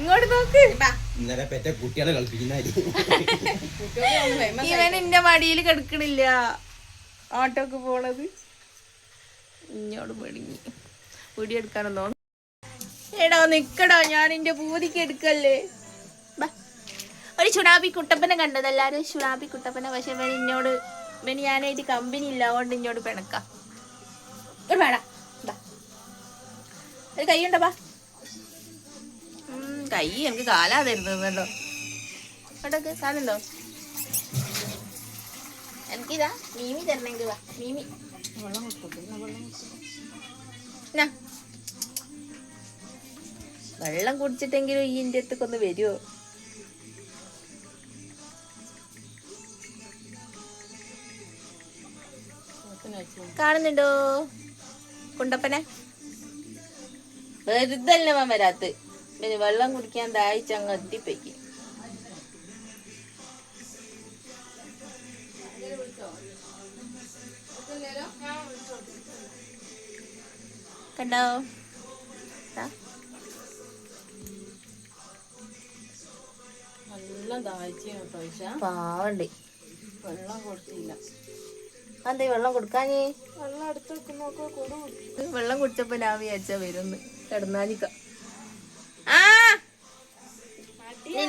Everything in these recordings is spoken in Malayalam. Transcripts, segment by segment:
ഇങ്ങോട്ട് നോക്ക്. ഇന്നലെ പെറ്റ കുട്ടികളെ കളിപ്പിക്കുന്ന ഇവൻ എന്റെ മടിയിൽ കിടക്കണില്ല. ഓട്ടോക്ക് പോണത്. ഇഞ്ഞോട് പെടുങ്ങി പിടിയെടുക്കാനൊന്നോ എടാ നിക്കടാ. ഞാൻ എന്റെ പൂതിക്ക് എടുക്കല്ലേ. ഒരു ചുണാബി കുട്ടപ്പനെ കണ്ടത്. എല്ലാരും ചുണാബി കുട്ടപ്പനെ. പക്ഷെ ഇവൻ ഇന്നോട് ഇവന് ഞാനായിട്ട് കമ്പനി ഇല്ല. അതുകൊണ്ട് ഇന്നോട് പിണക്കാം. ഒരു വേടാ ഒരു കൈ ബാ? ഉം, കൈ എനിക്ക് കാലാതിരുന്നല്ലോ അവിടൊക്കെ കാണുന്നുണ്ടോ എനിക്കിതാ മീമി തരണെങ്കിൽ വാ മീമി. വെള്ളം കുടിച്ചിട്ടെങ്കിലും ഈ ഇന്ത്യ അടുത്തൊക്കെ ഒന്ന് വരുമോ കാണുന്നുണ്ടോ? കുണ്ടപ്പനെ? വെറുതെ അല്ല മാൻ വരാത്ത് പിന്നെ വെള്ളം കുടിക്കാൻ ദാഹിച്ച് അങ്ങ് എത്തിപ്പയ്ക്ക് കണ്ടോ? ദാ. നല്ല ദാഹിച്ചു കേട്ടോ പാവണ്ട്. വെള്ളം കൊടുത്തില്ല. അതെ വെള്ളം കൊടുക്കാഞ്ഞേ? വെള്ളം വെക്കുന്നൊക്കെ വെള്ളം കുടിച്ചപ്പോ വിചാരിച്ച വരുന്ന്. കിടന്നാനിക്ക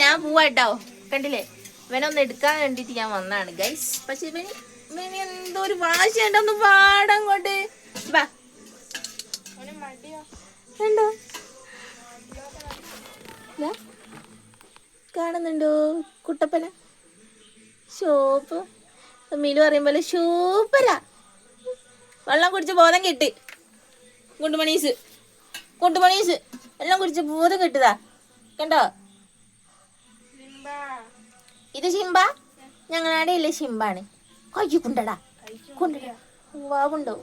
ഞാൻ പോവാട്ടോ. കണ്ടില്ലേ? ഇവനൊന്ന് എടുക്കാൻ വേണ്ടിട്ട് ഞാൻ വന്നാണ് ഗൈസ് പക്ഷെ ഇവന് ഇവന് എന്തോ ഒരു വാശി ഉണ്ടോ. പാടാൻ കൊണ്ട്? കാണുന്നുണ്ടോ? കുട്ടപ്പന. ഷോപ്പ്. മീനു പറയും പോലെ സൂപ്പരാ വെള്ളം കുടിച്ച് ബോധം കിട്ടി. കുണ്ടുമണീസ് കുണ്ടുമണീസ് വെള്ളം കുടിച്ച് ബോധം കിട്ടുതാ. കണ്ടോ? ഇത് ശിംബ? ഞങ്ങളുടെ ഇല്ല ശിംബാണ്. കയ്യു കൊണ്ടടാ. കൊണ്ടടാ. വാവുണ്ടോ